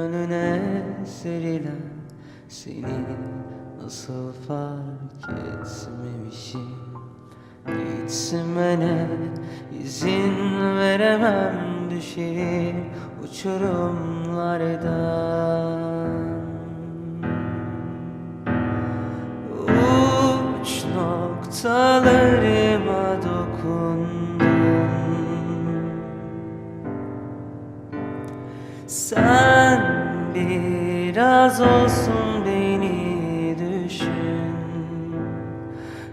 Önüne serilen Seni nasıl fark etmemişim? Gitmene izin veremem düşerim uçurumlardan Uç noktalarıma dokundun Sen biraz olsun beni düşün.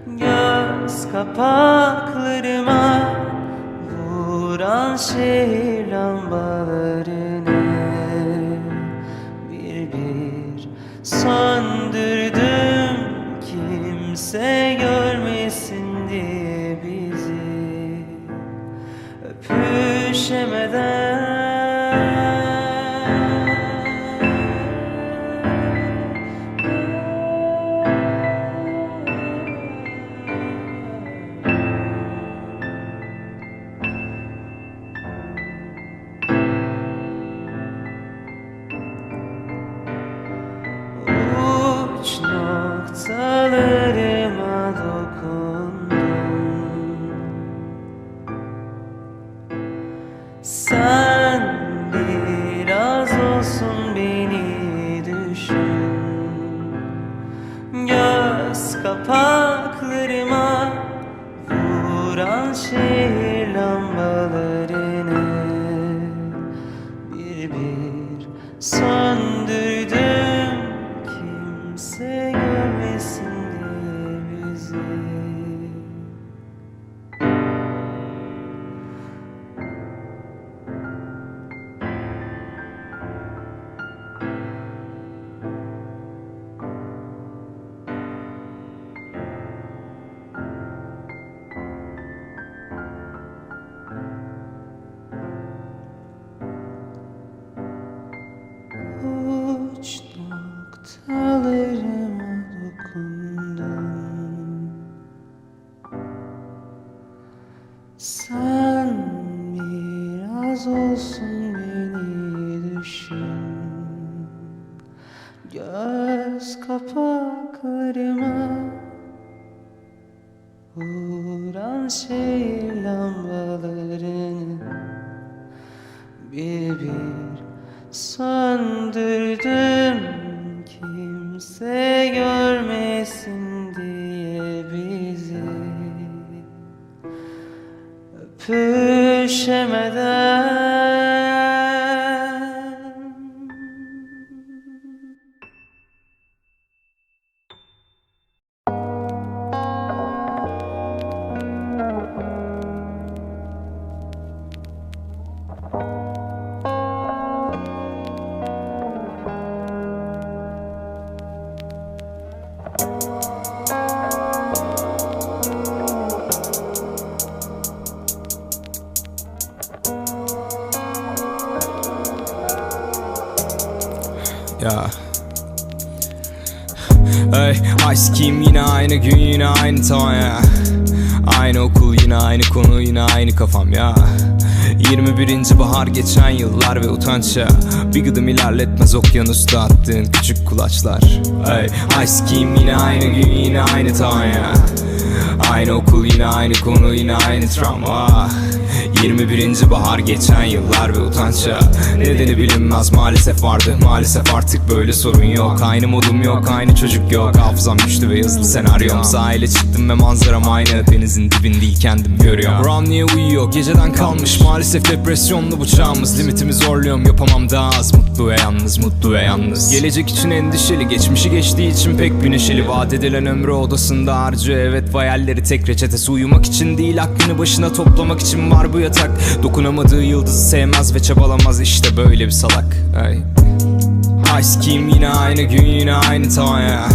Göz kapaklarıma vuran şehir lambalarını Bir bir söndürdüm. Kimse görmesin diye bizi. Öpüşemeden Sen görmesin Ya. Ey Ice Kim yine aynı gün yine aynı tamam ya. Aynı okul yine aynı konu yine aynı kafam ya. 21. bahar geçen yıllar ve utanç ya. Bir gıdım ilerletmez okyanusta attığın küçük kulaçlar. Ey Ice Kim yine aynı gün yine aynı tamam ya. Aynı okul yine aynı konu yine aynı travma 21. bahar geçen yıllar ve utanç ya. Nedeni bilinmez maalesef vardı Maalesef artık böyle sorun yok. Aynı modum yok aynı çocuk yok. Hafızam güçlü ve yazılı senaryom. Sahile çıktım ve manzaram aynı. Denizin dibinde kendim görüyorum. Ram niye uyuyor? Geceden kalmış. Maalesef depresyonlu bu çağımız Limitimi zorluyorum yapamam daha az. Mutlu ve yalnız mutlu ve yalnız. Gelecek için endişeli geçmişi geçtiği için pek bir neşeli Vaat edilen ömrü odasında harcıyor. Evet hayalleri tek reçetesi. Uyumak için değil Aklını başına toplamak için var bu yatak. Dokunamadığı yıldızı sevmez ve çabalamaz. İşte böyle bir salak. Ay. Ice Kim yine aynı gün yine aynı tamam ya.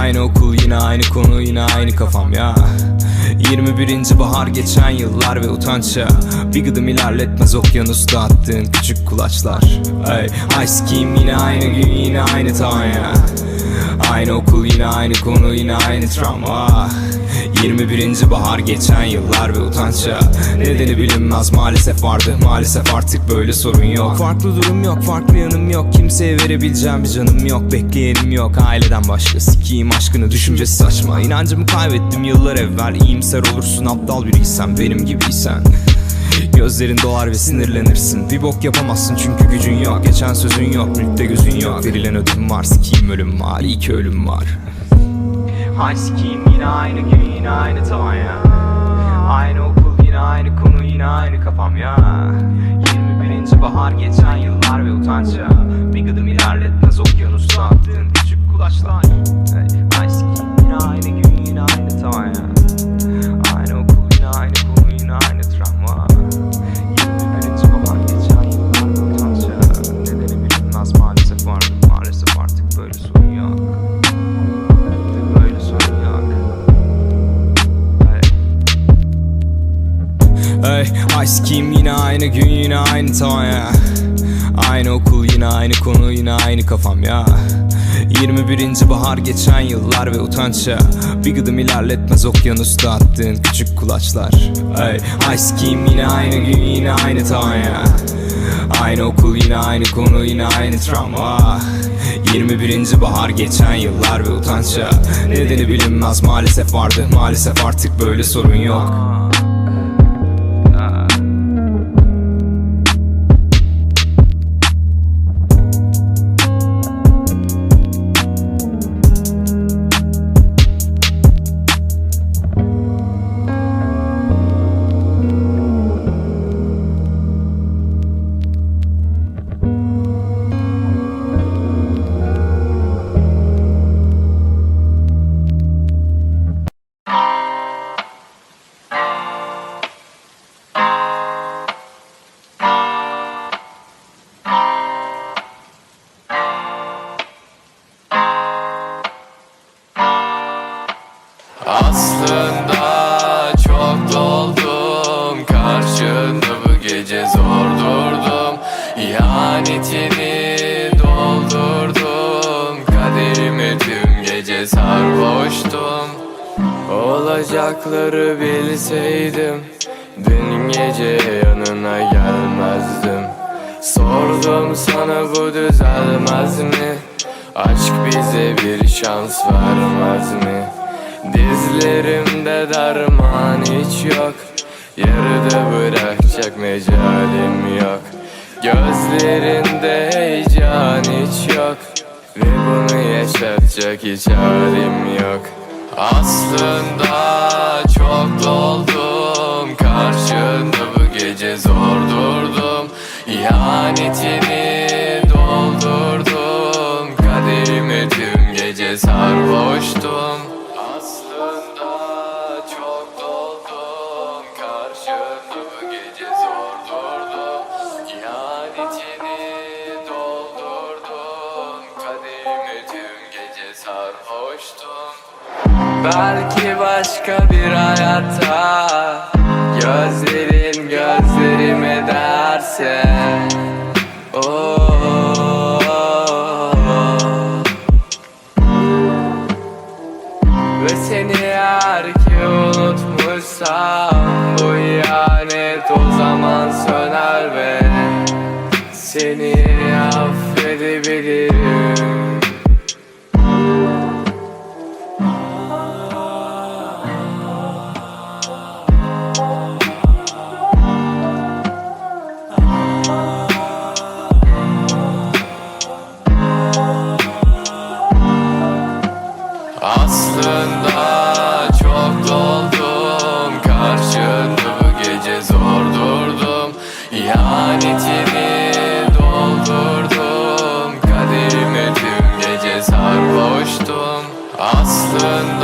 Aynı okul yine aynı konu yine aynı kafam ya. 21. bahar geçen yıllar ve utança Bir gıdım ilerletmez okyanusta attığın küçük kulaçlar. Ey, Ice Kim yine aynı gün yine aynı Tanya Aynı okul yine aynı konu yine aynı travma 21. bahar geçen yıllar ve utança Nedeni bilinmez maalesef vardı Maalesef artık böyle sorun yok. Farklı durum yok farklı yanım yok. Kimseye verebileceğim bir canım yok Bekleyenim yok. Aileden başka Sikiyim aşkını düşüncesi saçma. İnancımı kaybettim yıllar evvel. İyimser olursun aptal biriysen Benim gibiysen. Gözlerin dolar ve sinirlenirsin. Bir bok yapamazsın çünkü gücün yok. Geçen sözün yok, mülkte gözün yok. Verilen ödüm var, sikiyim ölüm var. İyi ki ölüm var Ay sikiyim yine aynı gün yine aynı tavan ya Aynı okul yine aynı konu yine aynı kafam ya 21. bahar geçen yıllar ve utança Bir gıdım ilerletmez okyanusta attığın küçük kulaçlar aynı konu yine aynı kafam ya. 21. bahar geçen yıllar ve utança Bir gıdım ilerletmez okyanusta attığın küçük kulaçlar. Hey, Ice Kim yine aynı gün yine aynı tavan ya. Aynı okul yine aynı konu yine aynı travma. 21. bahar geçen yıllar ve utança Nedeni bilinmez maalesef vardı Maalesef artık böyle sorun yok İhanetini doldurdum. Kaderimi tüm gece sarhoştum. Olacakları bilseydim Dün gece yanına gelmezdim. Sordum sana bu düzelmez mi? Aşk bize bir şans vermez mi? Dizlerimde derman hiç yok. Yarıda bırakacak mecalim yok Gözlerinde heyecan hiç yok. Ve bunu yaşatacak hiç halim yok. Aslında çok doldum. Karşında bu gece zor durdum. İhanetini doldurdum. Kaderimi tüm gece sarhoştum Belki başka bir hayatta Gözlerin gözlerime derse oh. Ve seni eğer ki unutmuşsam Bu ihanet o zaman söner ve Seni affedebilirim one.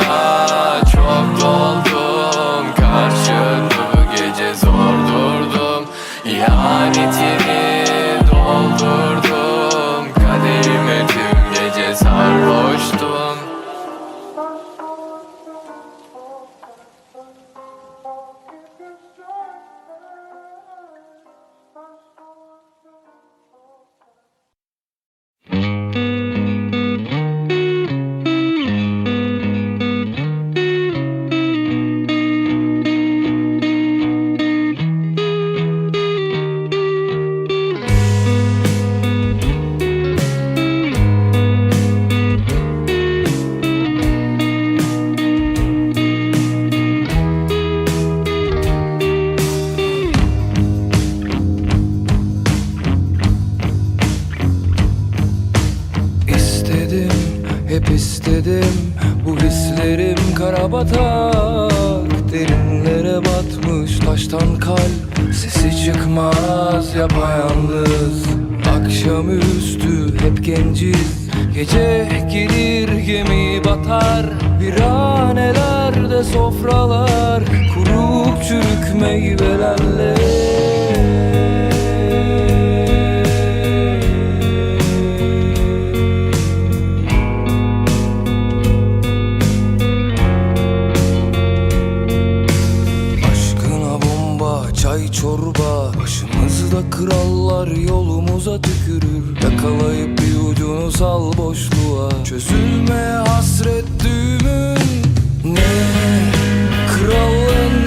Çıkmaz yapayalnız Akşamüstü hep genciz. Gece gelir gemi batar Viranelerde sofralar Kurup çürük meyvelerle Başımızda krallar yolumuza tükürür. Yakalayıp bir ucunu sal boşluğa. Çözülmeye hasret düğümün Ne? Kralın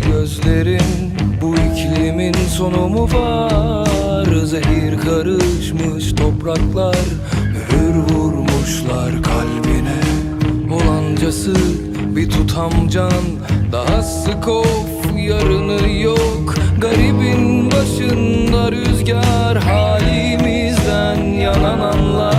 gözlerin Bu iklimin sonu mu var? Zehir karışmış topraklar Mühür vurmuşlar kalbine. Olancası bir tutam can Daha sık of yarını yok. Garibin başında rüzgar Halimizden yanan anlar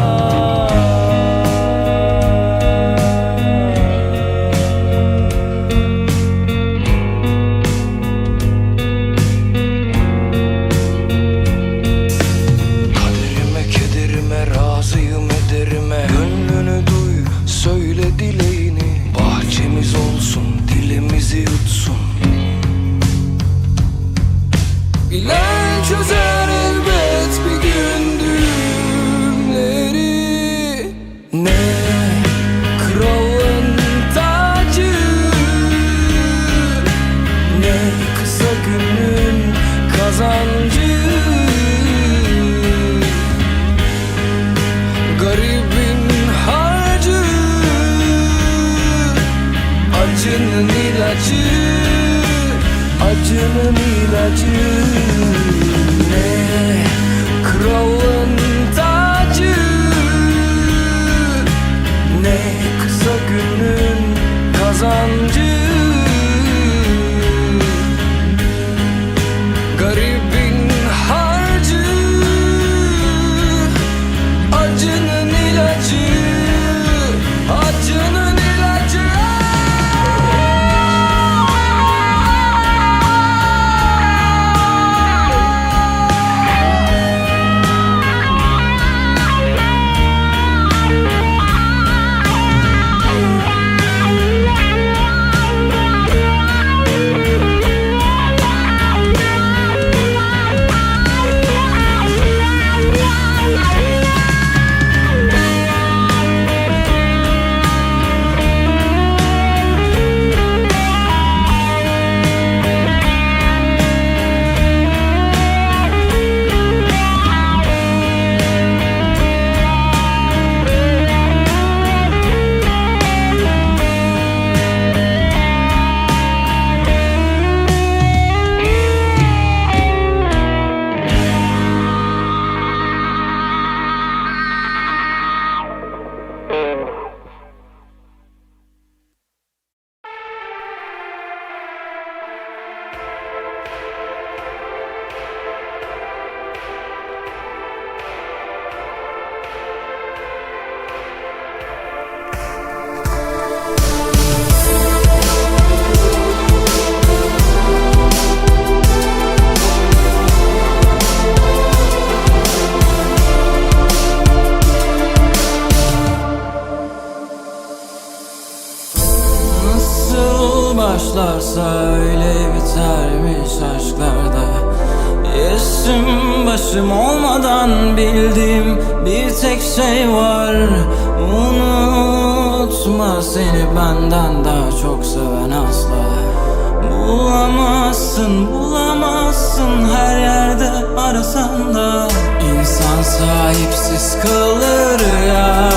Bulamazsın, bulamazsın. Her yerde arasan da İnsan sahipsiz kalır ya.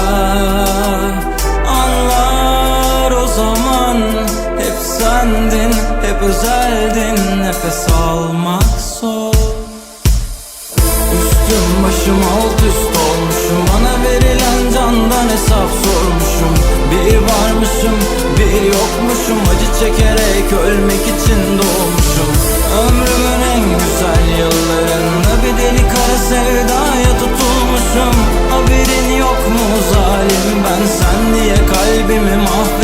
Anlar o zaman Hep sendin, hep özeldin. Nefes almak zor. Üstüm başım alt üst olmuşum Bana candan hesap sormuşum. Bir varmışım bir yokmuşum. Acı çekerek ölmek için doğmuşum. Ömrümün en güzel yıllarında Bir deli kara sevdaya tutulmuşum. Haberin yok mu zalim Ben sen diye kalbimi mahvedip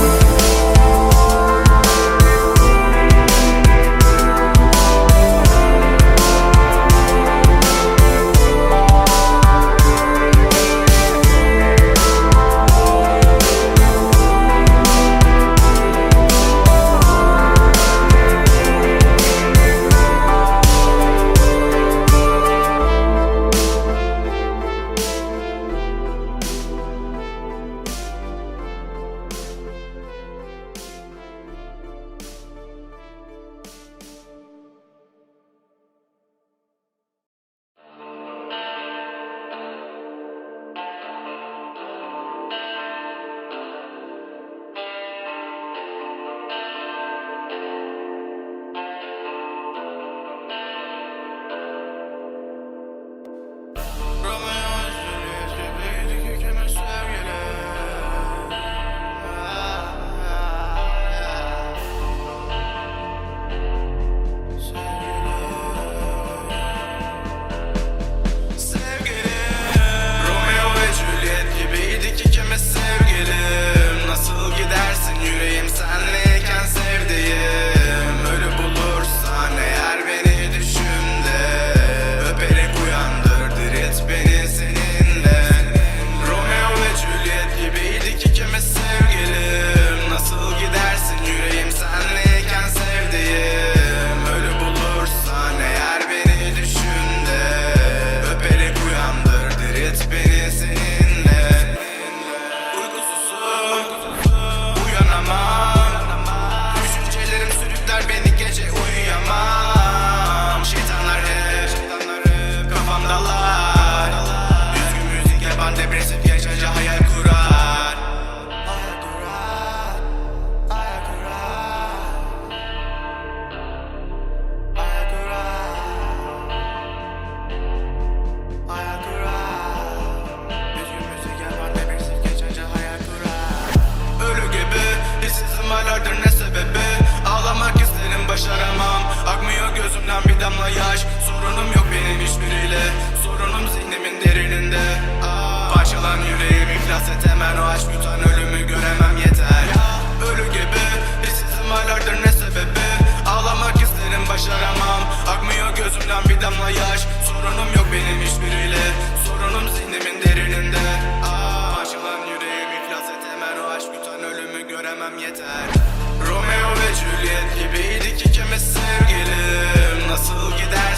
yüreğim iflas et hemen O aşk yutan ölümü göremem yeter. Ölü gibi işsizim aylardır ne sebebi? Ağlamak isterim başaramam. Akmıyor gözümden bir damla yaş. Sorunum yok benim hiçbiriyle. Sorunum zihnimin derininde. Aa, Parçalan yüreğim iflas et hemen O aşk yutan ölümü göremem yeter. Romeo ve Juliet gibiydik ikimiz sevgilim? Nasıl gider